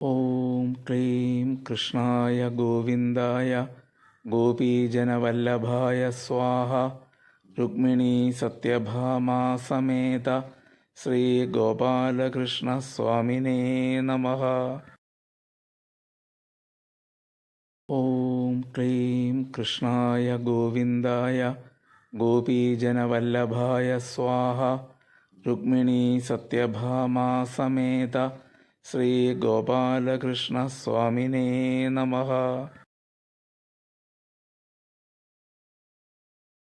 ഓം ക്ലീം കൃഷ്ണായ ഗോവിന്ദായ ഗോപീജനവല്ലഭായ സ്വാഹ രുക്മിണീ സത്യഭാമാസമേത ശ്രീ ഗോപാലകൃഷ്ണസ്വാമിനേ നമ. ഓം ക്ലീം കൃഷ്ണായ ഗോവിന്ദായ ഗോപീജനവല്ലഭായ സ്വാഹ രുക്മിണീ സത്യഭാമാസമേത ശ്രീഗോപാലകൃഷ്ണസ്വാമിനേ നമ.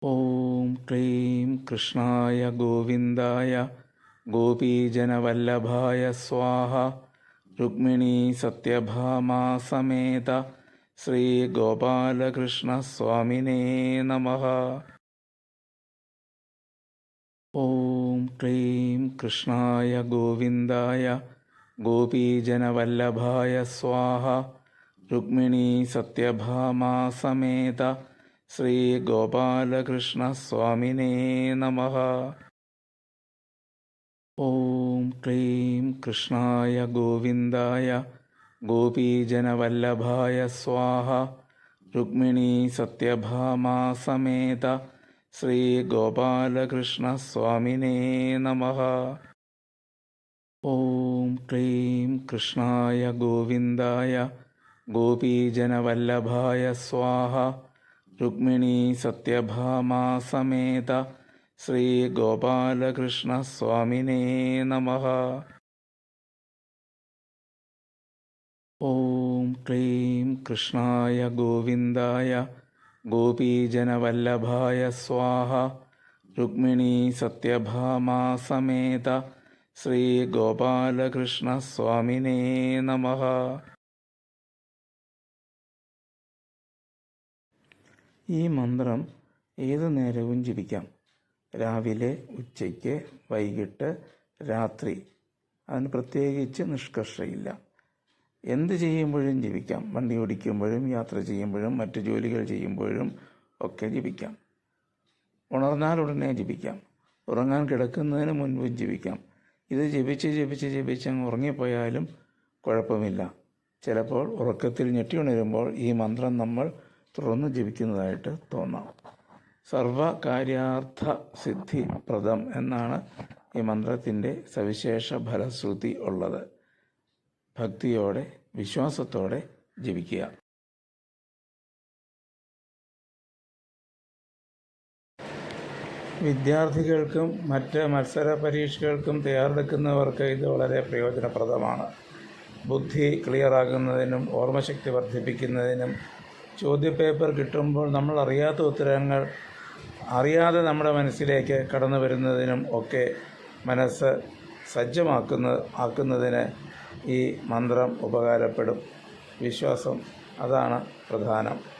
ഓം ക്ലീം കൃഷ്ണായ ഗോവിന്ദായ ഗോപീജനവല്ലഭായ സ്വാഹ. രുക്മിണീ സത്യഭാമാ സമേത ശ്രീഗോപാലകൃഷ്ണസ്വാമിനേ നമ. ഓം ക്ലീം കൃഷ്ണായ ഗോവിന്ദായ ഗോപീജനവല്ലഭായ സ്വാഹ. രുക്മിണീ സത്യഭാമാസമേത ശ്രീഗോപാലകൃഷ്ണസ്വാമിനേ നമ. ഓം ക്ലീം കൃഷ്ണായ ഗോവിന്ദായ. ഗോപീജനവല്ലഭായ സ്വാഹ. രുക്മിണീ സത്യഭാമാസമേത ശ്രീഗോപാലകൃഷ്ണസ്വാമിനേ നമ. ഓം ക്ലീം കൃഷ്ണായ ഗോവിന്ദായ ഗോപീജനവല്ലഭായ സ്വാഹ രുക്മിണീ സത്യഭാമാസമേത ശ്രീഗോപാലകൃഷ്ണസ്വാമിനേ നമ. ഓം ക്ലീം കൃഷ്ണായ ഗോവിന്ദായ ഗോപീജനവല്ലഭായ സ്വാഹ രുക്മിണീ സത്യഭാമാസമേത ശ്രീഗോപാലകൃഷ്ണസ്വാമിനേ നമ. ഈ മന്ത്രം ഏതു നേരവും ജപിക്കാം. രാവിലെ ഉച്ചയ്ക്ക് വൈകിട്ട് രാത്രി. അതിന് പ്രത്യേകിച്ച് നിഷ്കർഷയില്ല. എന്ത് ചെയ്യുമ്പോഴും ജപിക്കാം. വണ്ടി ഓടിക്കുമ്പോഴും യാത്ര ചെയ്യുമ്പോഴും മറ്റു ജോലികൾ ചെയ്യുമ്പോഴും ഒക്കെ ജപിക്കാം. ഉണർന്നാൽ ഉടനെ ജപിക്കാം. ഉറങ്ങാൻ കിടക്കുന്നതിന് മുൻപും ജപിക്കാം. ഇത് ജപിച്ച് ജപിച്ച് ജപിച്ച് അങ്ങ് ഉറങ്ങിപ്പോയാലും കുഴപ്പമില്ല. ചിലപ്പോൾ ഉറക്കത്തിൽ ഞെട്ടി ഉണരുമ്പോൾ ഈ മന്ത്രം നമ്മൾ തുറന്ന് ജപിക്കുന്നതായിട്ട് തോന്നാം. സർവകാര്യാർത്ഥ സിദ്ധിപ്രദം എന്നാണ് ഈ മന്ത്രത്തിന്റെ സവിശേഷ ഫലശ്രുതി ഉള്ളത്. ഭക്തിയോടെ വിശ്വാസത്തോടെ ജപിക്കുക. വിദ്യാർത്ഥികൾക്കും മറ്റ് മത്സര പരീക്ഷകൾക്കും തയ്യാറെടുക്കുന്നവർക്ക് ഇത് വളരെ പ്രയോജനപ്രദമാണ്. ബുദ്ധി ക്ലിയറാകുന്നതിനും ഓർമ്മശക്തി വർദ്ധിപ്പിക്കുന്നതിനും ചോദ്യപേപ്പർ കിട്ടുമ്പോൾ നമ്മൾ അറിയാത്ത ഉത്തരങ്ങൾ അറിയാതെ നമ്മുടെ മനസ്സിലേക്ക് കടന്നു വരുന്നതിനും ഒക്കെ മനസ്സ് സജ്ജമാക്കുന്ന ആക്കുന്നതിന് ഈ മന്ത്രം ഉപകാരപ്പെടും. വിശ്വാസം അതാണ് പ്രധാനം.